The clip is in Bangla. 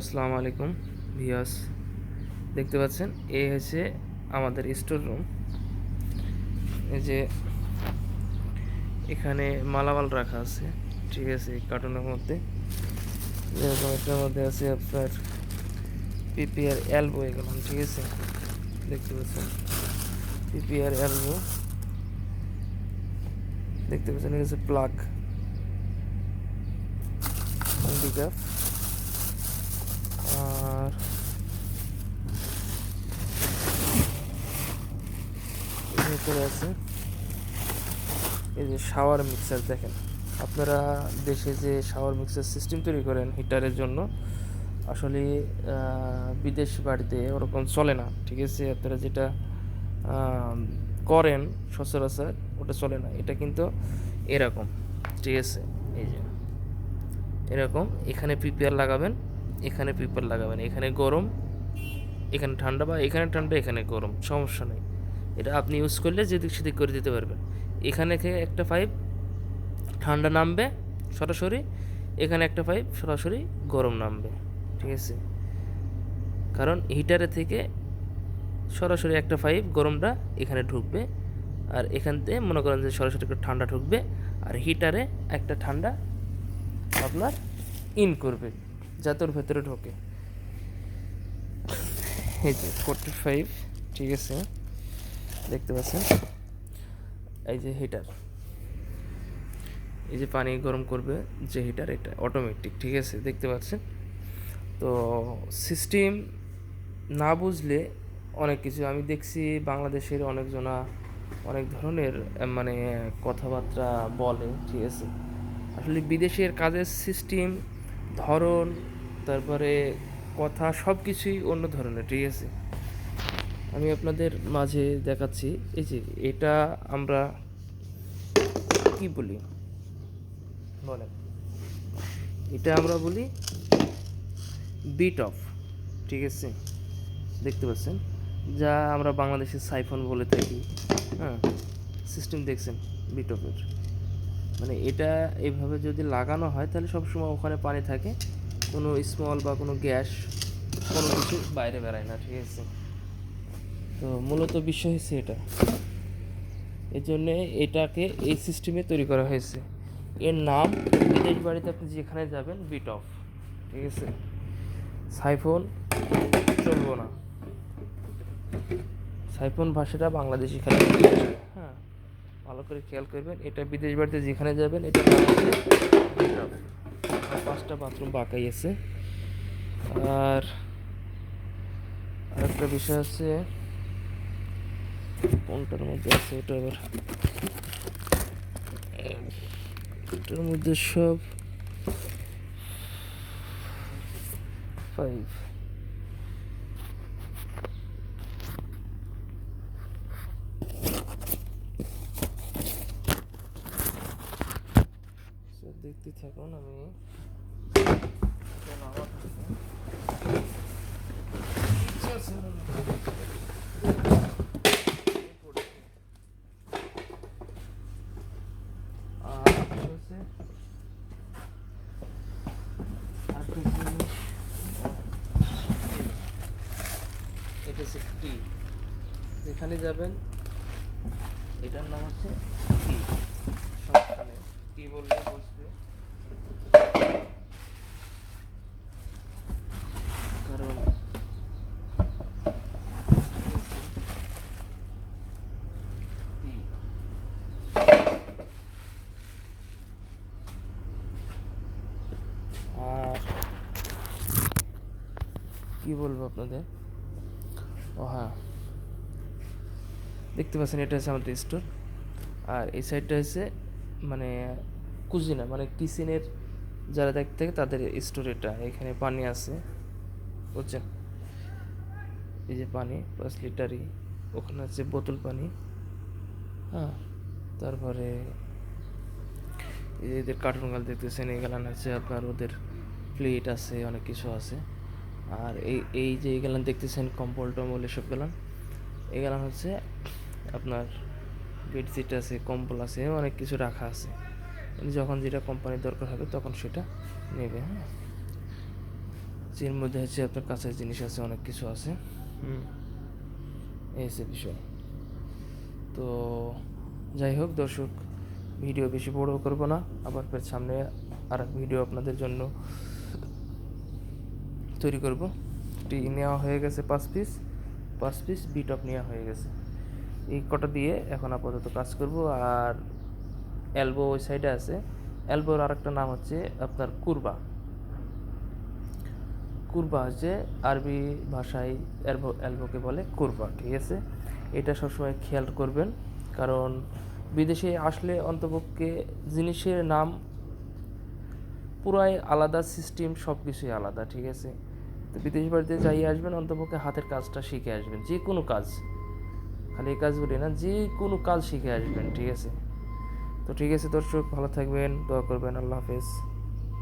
আসসালামু আলাইকুম ভিয়াস দেখতে পাচ্ছেন এই হচ্ছে আমাদের স্টোর রুম। এই যে এখানে মালামাল রাখা আছে, ঠিক আছে কার্টুনের মধ্যে। যেরকম এটার মধ্যে আছে আপনার পিপিআর এলবো এগুলো, ঠিক আছে। দেখতে পাচ্ছেন, পিপিআর এলবো। দেখতে পাচ্ছেন, এটা হচ্ছে প্লাগ। হ্যান্ডিক্যাপ আর আছে এই যে শাওয়ার মিক্সার দেখেন। আপনারা দেশে যে শাওয়ার মিক্সার সিস্টেম তৈরি করেন হিটারের জন্য, আসলে বিদেশ বাড়িতে ওরকম চলে না, ঠিক আছে? আপনারা যেটা করেন সচরাচর ওটা চলে না। এটা কিন্তু এরকম, ঠিক আছে? এই যে, এরকম, এখানে পিপিআর লাগাবেন। এখানে পিপিআর লাগাবেন, এখানে গরম, এখানে ঠান্ডা বা এখানে ঠান্ডা, এখানে গরম, সমস্যা নেই। এটা আপনি ইউজ করলে যেদিক সেদিক করে দিতে পারবেন। এখানে থেকে একটা পাইপ ঠান্ডা নামবে সরাসরি, এখানে একটা পাইপ সরাসরি গরম নামবে, ঠিক আছে? কারণ হিটারে থেকে সরাসরি একটা পাইপ গরমটা এখানে ঢুকবে, আর এখান থেকে মনে করেন যে সরাসরি একটা ঠান্ডা ঢুকবে, আর হিটারে একটা ঠান্ডা আপনার ইন করবে। যাতে ওর ভেতরে ঢোকে। এই যে ফোরটি ফাইভ ঠিক আছে? দেখতে পাচ্ছেন? এই যে হিটার এই যে পানি গরম করবে যে হিটার এটা অটোমেটিক ঠিক আছে? দেখতে পাচ্ছেন? তো সিস্টেম না বুঝলে অনেক কিছু। আমি দেখছি বাংলাদেশের অনেকজনা অনেক ধরনের মানে কথাবার্তা বলে, ঠিক আছে? আসলে বিদেশের কাজের সিস্টেম ধরন তারপরে কথা সব কিছুই অন্য ধরনের, ঠিক আছে? আমি আপনাদের মাঝে দেখাচ্ছি, এই যে এটা আমরা কি বলি? বলেন। এটা আমরা বলি বিট অফ ঠিক আছে? দেখতে পাচ্ছেন? যা আমরা বাংলাদেশের সাইফোন বলে থাকি হ্যাঁ? সিস্টেম দেখছেন বিট অফের মানে এটা এভাবে যদি লাগানো হয়, তাহলে সবসময় ওখানে পানি থাকে। কোনো স্মল বা কোনো গ্যাস, কোনো কিছু বাইরে বেরায় না, ঠিক আছে? তো মূলত বিষয় হচ্ছে এটা। এর জন্যে এটাকে এই সিস্টেমে তৈরি করা হয়েছে। এর নাম, বিদেশ বাড়িতে আপনি যেখানে যাবেন বিট অফ ঠিক আছে? সাইফোন চলবো না। সাইফোন ভাষাটা বাংলাদেশি খেলা। হ্যাঁ ভালো করে খেয়াল করবেন, এটা বিদেশ বাড়িতে যেখানে যাবেন, এটা আর পাঁচটা বাথরুম বাঁকাই আছে আর আরেকটা বিষয় আছে, কোনটার মধ্যে আছে এটা আবার? এটার মধ্যে সব? ফাইভ দেখতে থাকুন আমি। এটা হচ্ছে টি যেখানে যাবেন এটার নাম হচ্ছে টি। সমস্যা টি বললে বসবে কারণ টি আর কি বলব আপনাদের? ও হ্যাঁ। দেখতে পাচ্ছেন, এটা হচ্ছে আমাদের স্টোর আর এই সাইডটা হচ্ছে মানে কুজিনা মানে কিচেনের যারা দেখতে থাকে তাদের স্টোর এটা। এখানে পানি আছে, বুঝছেন? এই যে পানি পাঁচ লিটারই ওখানে আছে বোতল পানি। হ্যাঁ তারপরে এই এদের কার্টুন গাল দেখতেছেন এগুলান আছে আপনার, ওদের প্লেট আছে, অনেক কিছু আছে। আর এই এই যে এগুলান দেখতেছেন, কম্বল টম্বল এসব গেলান এগুলান হচ্ছে আপনার বেডশিট আছে, কম্বল আছে, অনেক কিছু রাখা আছে। যখন যেটা কোম্পানির দরকার হবে তখন সেটা নেবে হ্যাঁ? যের মধ্যে হচ্ছে আপনার কাছের জিনিস আছে, অনেক কিছু আছে, হুম? এই হচ্ছে বিষয়। তো যাই হোক দর্শক, ভিডিও বেশি বড় করব না, আবার ফের সামনে আর ভিডিও আপনাদের জন্য তৈরি করব। টি নেওয়া হয়ে গেছে পাঁচ পিস পাঁচ পিস বিটপ নেওয়া হয়ে গেছে। এই কটা দিয়ে এখন আপাতত কাজ করব আর এলবো ওই সাইডে আছে। এলবোর আরেকটা নাম হচ্ছে আপনার কুরবা। কুরবা হচ্ছে আরবি ভাষায় এলবো এলবোকে বলে কুরবা, ঠিক আছে? এটা সবসময় খেয়াল করবেন, কারণ বিদেশে আসলে অন্তপক্ষে জিনিসের নাম পুরাই আলাদা সিস্টেম সব কিছুই আলাদা, ঠিক আছে? বিদেশ বাড়িতে যাই আসবেন, অন্তপক্ষে হাতের কাজটা শিখে আসবেন, যে কোনো কাজ। খালি এই কাজ বলি না, যে কোনো কাজ শিখে আসবেন, ঠিক আছে? তো ঠিক আছে দর্শক, ভালো থাকবেন, দোয়া করবেন, আল্লাহ হাফেজ।